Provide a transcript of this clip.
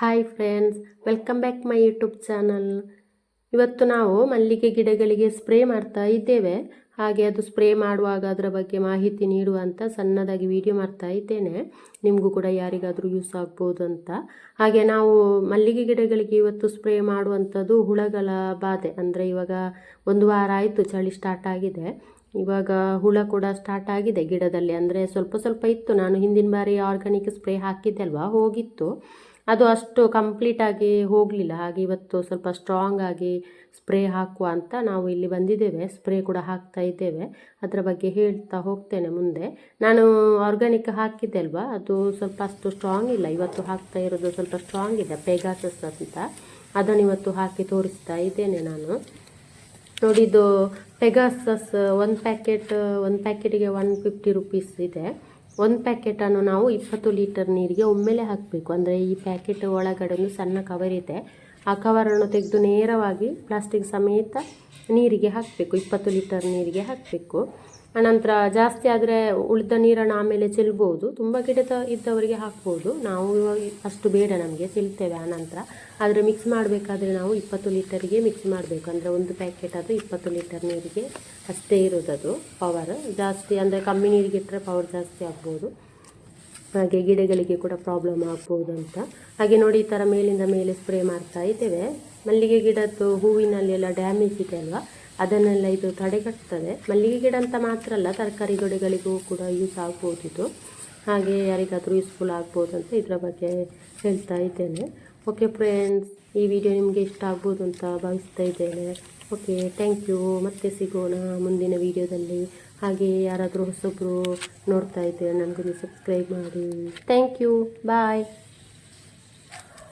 Hi friends, welcome back my YouTube channel. ಇವತ್ತು ನಾವು ಮಲ್ಲಿಗೆ ಗಿಡಗಳಿಗೆ ಸ್ಪ್ರೇ ಮಾಡ್ತಾ ಇದ್ದೇವೆ. ಹಾಗೆ ಅದು ಸ್ಪ್ರೇ ಮಾಡುವಾಗ ಅದರ ಬಗ್ಗೆ ಮಾಹಿತಿ ನೀಡುವಂಥ ಸಣ್ಣದಾಗಿ ವಿಡಿಯೋ ಮಾಡ್ತಾ ಇದ್ದೇನೆ. ನಿಮಗೂ ಕೂಡ ಯಾರಿಗಾದರೂ ಯೂಸ್ ಆಗ್ಬೋದು ಅಂತ. ಹಾಗೆ ನಾವು ಮಲ್ಲಿಗೆ ಗಿಡಗಳಿಗೆ ಇವತ್ತು ಸ್ಪ್ರೇ ಮಾಡುವಂಥದ್ದು ಹುಳಗಳ ಬಾಧೆ. ಅಂದರೆ ಇವಾಗ ಒಂದು ವಾರ ಆಯಿತು ಚಳಿ ಸ್ಟಾರ್ಟ್ ಆಗಿದೆ. ಇವಾಗ ಹುಳ ಕೂಡ ಸ್ಟಾರ್ಟ್ ಆಗಿದೆ ಗಿಡದಲ್ಲಿ. ಅಂದರೆ ಸ್ವಲ್ಪ ಸ್ವಲ್ಪ ಇತ್ತು. ನಾನು ಹಿಂದಿನ ಬಾರಿ ಆರ್ಗಾನಿಕ್ ಸ್ಪ್ರೇ ಹಾಕಿದ್ದೆ ಅಲ್ವಾ? ಹೋಗಿತ್ತು. ಅದು ಅಷ್ಟು ಕಂಪ್ಲೀಟಾಗಿ ಹೋಗಲಿಲ್ಲ. ಹಾಗೆ ಇವತ್ತು ಸ್ವಲ್ಪ ಸ್ಟ್ರಾಂಗ್ ಆಗಿ ಸ್ಪ್ರೇ ಹಾಕುವ ಅಂತ ನಾವು ಇಲ್ಲಿ ಬಂದಿದ್ದೇವೆ. ಸ್ಪ್ರೇ ಕೂಡ ಹಾಕ್ತಾ ಇದ್ದೇವೆ. ಅದರ ಬಗ್ಗೆ ಹೇಳ್ತಾ ಹೋಗ್ತೇನೆ ಮುಂದೆ. ನಾನು ಆರ್ಗ್ಯಾನಿಕ್ ಹಾಕಿದ್ದೆ ಅಲ್ವಾ? ಅದು ಸ್ವಲ್ಪ ಅಷ್ಟು ಸ್ಟ್ರಾಂಗ್ ಇಲ್ಲ. ಇವತ್ತು ಹಾಕ್ತಾ ಇರೋದು ಸ್ವಲ್ಪ ಸ್ಟ್ರಾಂಗ್ ಇದೆ. ಪೆಗಾಸಸ್ ಅಂತ. ಅದನ್ನು ಇವತ್ತು ಹಾಕಿ ತೋರಿಸ್ತಾ ಇದ್ದೇನೆ ನಾನು. ನೋಡಿದ್ದು ಪೆಗಾಸಸ್ ಒಂದು ಪ್ಯಾಕೆಟ್ ಒಂದು ಪ್ಯಾಕೆಟಿಗೆ ಒನ್ ಫಿಫ್ಟಿ ರುಪೀಸ್ ಇದೆ. ಒಂದು ಪ್ಯಾಕೆಟನ್ನು ನಾವು ಇಪ್ಪತ್ತು ಲೀಟರ್ ನೀರಿಗೆ ಒಮ್ಮೆಲೆ ಹಾಕಬೇಕು. ಅಂದರೆ ಈ ಪ್ಯಾಕೆಟ್ ಒಳಗಡೆ ಒಂದು ಸಣ್ಣ ಕವರ್ ಇದೆ. ಆ ಕವರನ್ನು ತೆಗೆದು ನೇರವಾಗಿ ಪ್ಲಾಸ್ಟಿಕ್ ಸಮೇತ ನೀರಿಗೆ ಹಾಕಬೇಕು. ಇಪ್ಪತ್ತು ಲೀಟರ್ ನೀರಿಗೆ ಹಾಕಬೇಕು. ಆನಂತರ ಜಾಸ್ತಿ ಆದರೆ ಉಳಿದ ನೀರನ್ನು ಆಮೇಲೆ ಚೆಲ್ಬೋದು. ತುಂಬ ಗಿಡದ ಇದ್ದವರಿಗೆ ಹಾಕ್ಬೋದು. ನಾವು ಅಷ್ಟು ಬೇಡ ನಮಗೆ, ಚೆಲ್ತೇವೆ ಆನಂತರ ಆದರೆ ಮಿಕ್ಸ್ ಮಾಡಬೇಕಾದ್ರೆ ನಾವು ಇಪ್ಪತ್ತು ಲೀಟರಿಗೆ ಮಿಕ್ಸ್ ಮಾಡಬೇಕು. ಅಂದರೆ ಒಂದು ಪ್ಯಾಕೆಟ್ ಅದು ಇಪ್ಪತ್ತು ಲೀಟರ್ ನೀರಿಗೆ ಅಷ್ಟೇ ಇರೋದದು ಪವರ್ ಜಾಸ್ತಿ ಅಂದರೆ ಕಮ್ಮಿ ನೀರಿಗೆ ಇಟ್ಟರೆ ಪವರ್ ಜಾಸ್ತಿ ಆಗ್ಬೋದು. ಹಾಗೆ ಗಿಡಗಳಿಗೆ ಕೂಡ ಪ್ರಾಬ್ಲಮ್ ಆಗ್ಬೋದು ಅಂತ. ಹಾಗೆ ನೋಡಿ ಈ ಥರ ಮೇಲಿಂದ ಮೇಲೆ ಸ್ಪ್ರೇ ಮಾಡ್ತಾ ಇದ್ದೇವೆ. ಮಲ್ಲಿಗೆ ಗಿಡದ್ದು ಹೂವಿನಲ್ಲಿ ಎಲ್ಲ ಡ್ಯಾಮೇಜ್ ಇದೆ ಅಲ್ವಾ? ಅದನ್ನೆಲ್ಲ ಇದು ತಡೆಗಟ್ತದೆ. ಮಲ್ಲಿಗೆ ಗಿಡ ಅಂತ ಮಾತ್ರ ಅಲ್ಲ, ತರಕಾರಿ ಗಿಡಗಳಿಗೂ ಕೂಡ ಯೂಸ್ ಆಗ್ಬೋದಿತ್ತು ಹಾಗೆ ಯಾರಿಗಾದರೂ ಯೂಸ್ಫುಲ್ ಆಗ್ಬೋದು ಅಂತ ಇದರ ಬಗ್ಗೆ ಹೇಳ್ತಾ ಇದ್ದೇನೆ. ಓಕೆ ಫ್ರೆಂಡ್ಸ್ ಈ ವಿಡಿಯೋ ನಿಮಗೆ ಇಷ್ಟ ಆಗ್ಬೋದು ಅಂತ ಭಾವಿಸ್ತಾ ಇದ್ದೇನೆ. ಓಕೆ ಥ್ಯಾಂಕ್ ಯು ಮತ್ತೆ ಸಿಗೋಣ ಮುಂದಿನ ವಿಡಿಯೋದಲ್ಲಿ. ಹಾಗೆ ಯಾರಾದರೂ ಹೊಸೊಬ್ಬರು ನೋಡ್ತಾ ಇದ್ದರೆ ನನಗೂ ಸಬ್ಸ್ಕ್ರೈಬ್ ಮಾಡಿ. Thank you bye